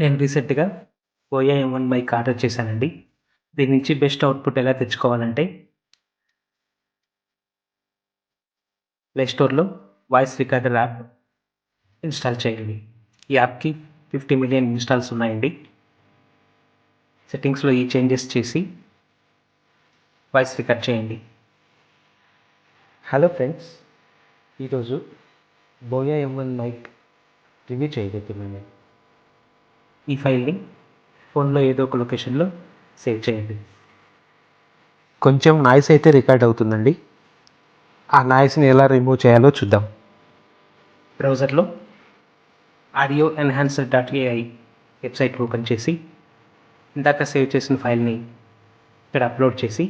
నేను రీసెంట్గా ఓయో ఎం వన్ మైక్ ఆర్డర్ చేశానండి. దీని నుంచి బెస్ట్ అవుట్పుట్ ఎలా తెచ్చుకోవాలంటే ప్లే స్టోర్లో వాయిస్ రికార్డర్ యాప్ ఇన్స్టాల్ చేయండి. ఈ యాప్కి ఫిఫ్టీ మిలియన్ ఇన్స్టాల్స్ ఉన్నాయండి. సెట్టింగ్స్లో ఈ చేంజెస్ చేసి వాయిస్ రికార్డ్ చేయండి. హలో ఫ్రెండ్స్ ఈరోజు Boya M one mic review చేయబోతున్నాను ఈ ఫైల్ని ఫోన్లో ఏదో ఒక లొకేషన్లో సేవ్ చేయండి. కొంచెం నాయిస్ అయితే రికార్డ్ అవుతుందండి. ఆ నాయిస్ని ఎలా రిమూవ్ చేయాలో చూద్దాం. బ్రౌజర్లో audio enhancer dot AI website open చేసి ఇందాక సేవ్ చేసిన ఫైల్ని ఇక్కడ అప్లోడ్ చేసి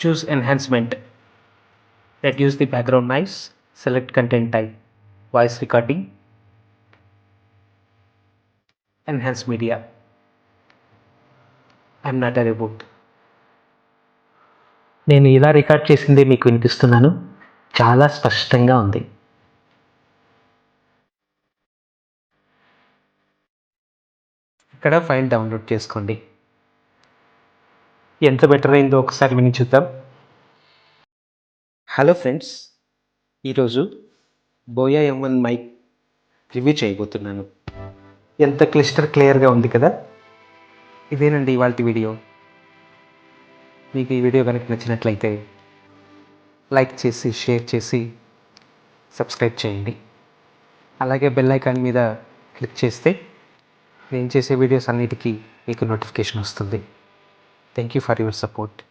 choose enhancement reduce the background noise select content type voice recording enhance media I'm not a reboot నేను ఇలా రికార్డ్ చేసింది మీకు వినిపిస్తున్నాను. చాలా స్పష్టంగా ఉంది. ఇక్కడ ఫైల్ డౌన్లోడ్ చేసుకోండి. ఎంత బెటర్ అయిందో ఒకసారి విని చూద్దాం. హలో ఫ్రెండ్స్ ఈరోజు Boya M one mic review చేయబోతున్నాను. ఎంత క్లిస్టర్ క్లియర్గా ఉంది కదా? ఇదేనండి ఇవాళ వీడియో. మీకు ఈ వీడియో కనుక నచ్చినట్లయితే లైక్ చేసి షేర్ చేసి సబ్స్క్రైబ్ చేయండి. అలాగే బెల్ ఐకాన్ మీద క్లిక్ చేస్తే నేను చేసే వీడియోస్ అన్నిటికీ మీకు నోటిఫికేషన్ వస్తుంది. Thank you for your support